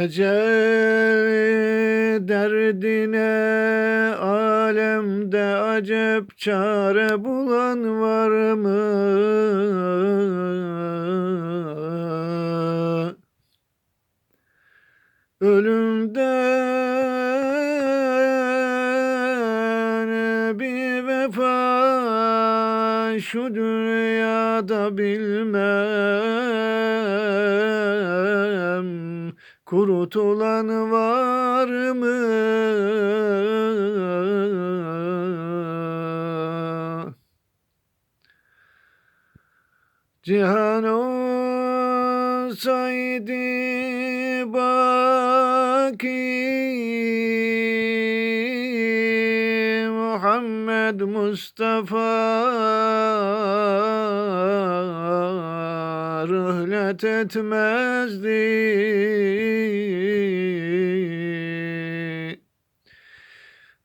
Ecel derdine alemde acep çare bulan var mı? Ölümden bir vefa şu dünyada bilmem Kurutulan var mı? Cihan olsaydı baki Muhammed Mustafa rıhlet etmezdi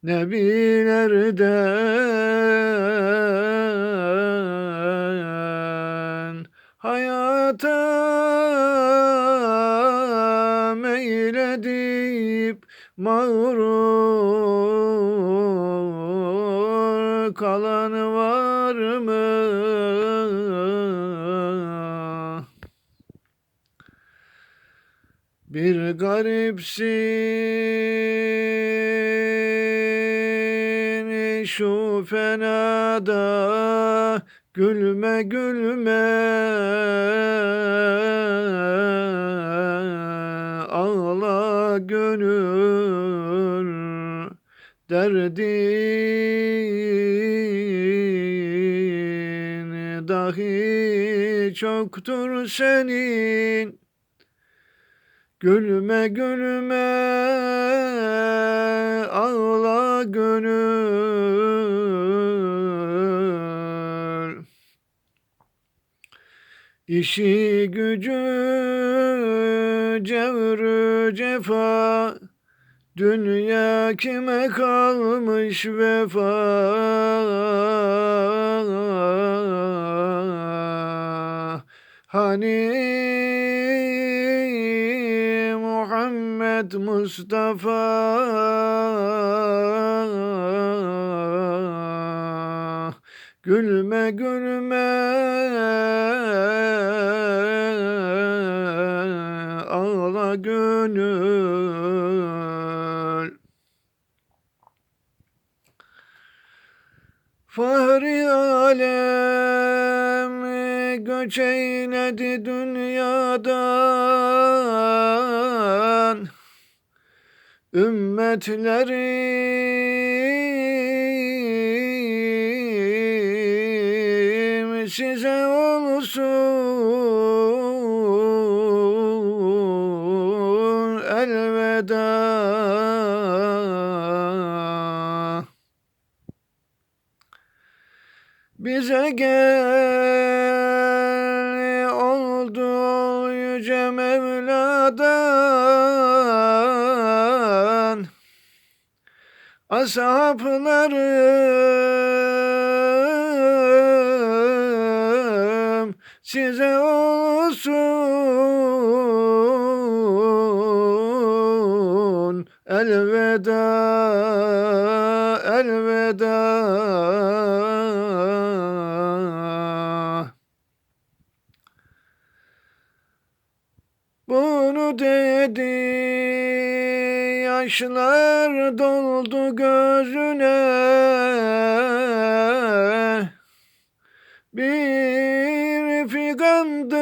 Nebilerden hayata meyledip mağrur kalan var mı? Bir garipsin şu fenada Gülme gülme. Ağla gönül Derdin dahi çoktur senin Gülme gülme ağla gönül. İşi gücü cevrü cefa. Dünya kime kalmış vefa? Hani Muhammed Mustafa. Gülme gülme. Ağla gönül. Fahri alem göç eyledi dünyadan Ümmetlerim size olsun elveda. Bize gel oldu yüce Mevla'dan Ashablarım size olsun. Elveda elveda. Bunu dedi yaşlar doldu gözüne. Bir figandı